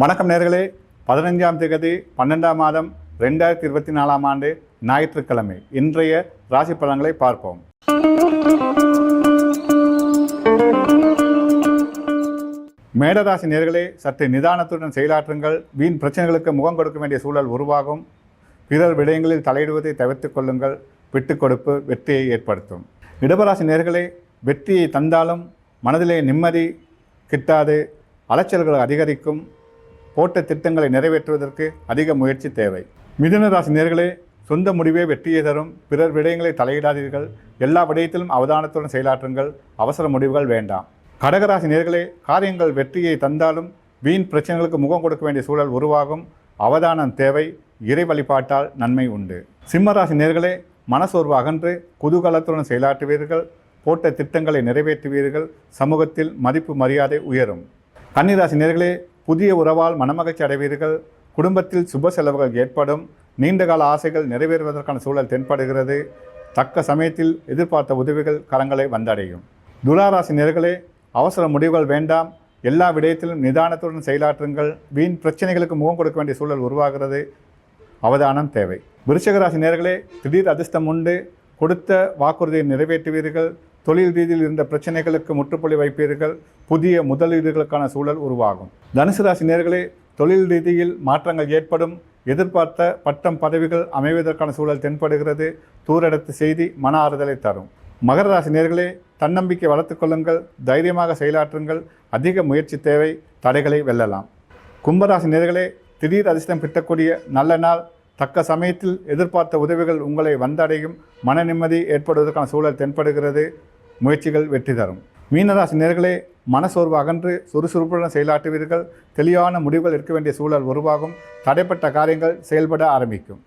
வணக்கம் நேர்களே. பதினைஞ்சாம் தேதி பன்னெண்டாம் மாதம் ரெண்டாயிரத்தி இருபத்தி நாலாம் ஆண்டு ஞாயிற்றுக்கிழமை. இன்றைய ராசி பலன்களை பார்ப்போம். மேடராசி நேர்களே சற்று நிதானத்துடன் செயலாற்றுங்கள். வீண் பிரச்சனைகளுக்கு முகம் கொடுக்க வேண்டிய சூழல் உருவாகும். பிறர் விடயங்களில் தலையிடுவதை தவிர்த்துக் கொள்ளுங்கள். விட்டு கொடுப்பு வெற்றியை ஏற்படுத்தும். இடபராசி நேர்களே வெற்றியை தந்தாலும் மனதிலே நிம்மதி கிட்டாது. அலைச்சல்கள் அதிகரிக்கும். போட்ட திட்டங்களை நிறைவேற்றுவதற்கு அதிக முயற்சி தேவை. மிதுன ராசி நேர்களே சொந்த முடிவே வெற்றியை தரும். பிறர் விடயங்களை தலையிடாதீர்கள். எல்லா விடயத்திலும் அவதானத்துடன் செயலாற்றுங்கள். அவசர முடிவுகள் வேண்டாம். கடகராசி நேர்களே காரியங்கள் வெற்றியை தந்தாலும் வீண் பிரச்சனைகளுக்கு முகம் கொடுக்க வேண்டிய சூழல் உருவாகும். அவதானம் தேவை. இறை வழிபாட்டால் நன்மை உண்டு. சிம்மராசி நேர்களே மனசோர்வு அகன்று குதூகலத்துடன் செயலாற்றுவீர்கள். போட்ட திட்டங்களை நிறைவேற்றுவீர்கள். சமூகத்தில் மதிப்பு மரியாதை உயரும். கன்னிராசி நேர்களே புதிய உறவால் மனமகிழ்ச்சி அடைவீர்கள். குடும்பத்தில் சுப செலவுகள் ஏற்படும். நீண்டகால ஆசைகள் நிறைவேறுவதற்கான சூழல் தென்படுகிறது. தக்க சமயத்தில் எதிர்பார்த்த உதவிகள் கரங்களை வந்தடையும். துளாராசி நேர்களே அவசர முடிவுகள் வேண்டாம். எல்லா விடயத்திலும் நிதானத்துடன் செயலாற்றுங்கள். வீண் பிரச்சனைகளுக்கு முகம் கொடுக்க வேண்டிய சூழல் உருவாகிறது. அவதானம் தேவை. விருச்சகராசி நேர்களே திடீர் அதிர்ஷ்டம் உண்டு. கொடுத்த வாக்குறுதியை நிறைவேற்றுவீர்கள். தொழில் ரீதியில் இருந்த பிரச்சனைகளுக்கு முற்றுப்புள்ளி வைப்பீர்கள். புதிய முதலீடுகளுக்கான சூழல் உருவாகும். தனுசு ராசி நேர்களே தொழில் ரீதியில் மாற்றங்கள் ஏற்படும். எதிர்பார்த்த பட்டம் பதவிகள் அமைவதற்கான சூழல் தென்படுகிறது. தூரடத்து செய்தி மன ஆறுதலை தரும். மகர ராசி நேர்களே தன்னம்பிக்கை வளர்த்து கொள்ளுங்கள். தைரியமாக செயலாற்றுங்கள். அதிக முயற்சி தேவை. தடைகளை வெல்லலாம். கும்பராசி நேர்களே திடீர் அதிர்ஷ்டம் கிட்டக்கூடிய நல்ல நாள். தக்க சமயத்தில் எதிர்பார்த்த உதவிகள் உங்களை வந்தடையும். மன நிம்மதி ஏற்படுவதற்கான சூழல் தென்படுகிறது. முயற்சிகள் வெற்றி தரும். மீனராசி நேர்களே மனசோர்வு அகன்று சுறுசுறுப்புடன் செயலாற்றுவீர்கள். தெளிவான முடிவுகள் இருக்க வேண்டிய சூழல் உருவாகும். தடைப்பட்ட காரியங்கள் செயல்பட ஆரம்பிக்கும்.